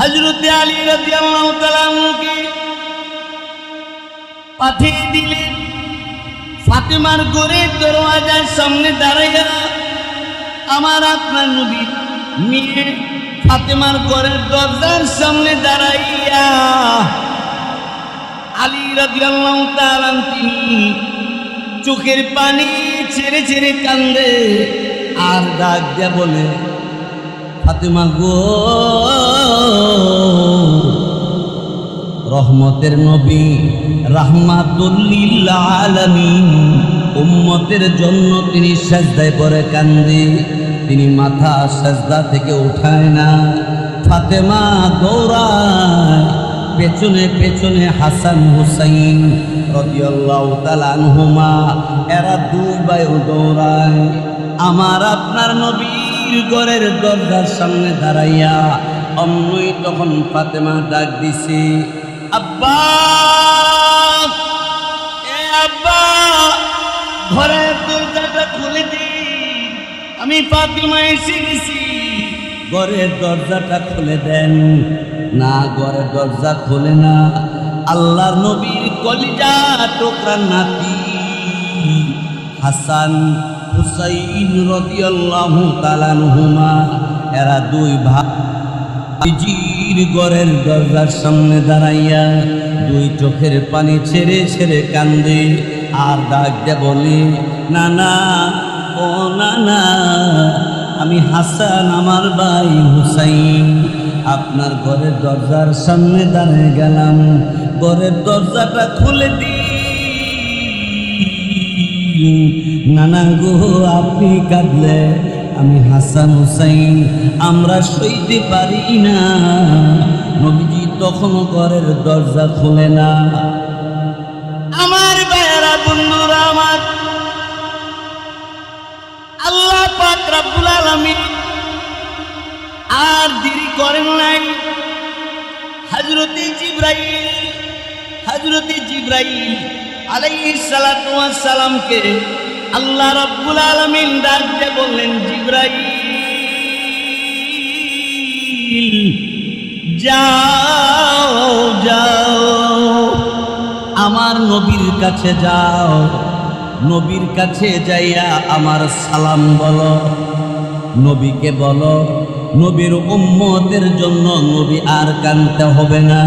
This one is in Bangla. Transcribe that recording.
হজরত আলী তাআলাকে পাঠিয়ে দিলেন। ফাতেমার ঘরে দরওয়াজার সামনে দাঁড়াইয়া আমার আপনার নবী মেয়ে ফাতেমার ঘরের দরজার সামনে দাঁড়াইয়া আলী রাদিয়াল্লাহু তাআলা তিনি চোখের পানি ছেড়ে ছেড়ে কান্দে আর ডাক দিয়া বলে ফাতেমা গো। রহমতের নবী উম্মতের জন্য তিনি সাজদায় পরে কান্দে। তিনি মাথা সাজদা থেকে উঠায় না। ফাতেমা দৌড়ায়, পেছনে পেছনে হাসান হুসাইন রাদিয়াল্লাহু এরা দুই বায়ু দৌড়ায়। আমার আপনার নবীর ঘরের দরজার সামনে দাঁড়াইয়া অন্যই তখন ফাতেমা ডাক দিছে, আব্বা! ঘরের দরজাটা খুলে দিন আমি ঘরের দরজাটা খুলে দেন। না, ঘরের দরজা না। নবীর কলিজা, টোকরা নাতি, হাসান হুসাইন রাদিয়াল্লাহু তাআলা আনহুমা, এরা দুই ভাই জির ঘরের দরজার সামনে দাঁড়াইয়া দুই চোখের পানি ছেড়ে ছেড়ে কান্দে, আর ডাক দে বলে না না ও না না আমি হাসান, আমার ভাই হুসাইন, আপনার ঘরের দরজার সামনে দাঁড়িয়ে গেলাম। ঘরের দরজাটা খুলে দি নানা গো, আপনি কাঁদলে আমি হাসান হুসাইন, আমরা সইতে পারি না। নবীজি তখন ঘরের দরজা খোলে না। আমার ভাইয়ারা, বন্ধুরা আমার, আল্লাহ পাক রাব্বুল আলামিন আর দেরি করেন নাই। হযরতে জিব্রাইল হযরতে জিব্রাইল আলাইহিস সালাতু ওয়াস সালামকে আল্লাহ রাব্বুল আলামিন ডাক দিয়ে বললেন, জিব্রাইল, যাও যাও। আমার নবীর কাছে যাও। নবীর কাছে যাইয়া আমার সালাম বলো। নবীকে বলো, নবীর উম্মতের জন্য নবী আর কানতে হবে না।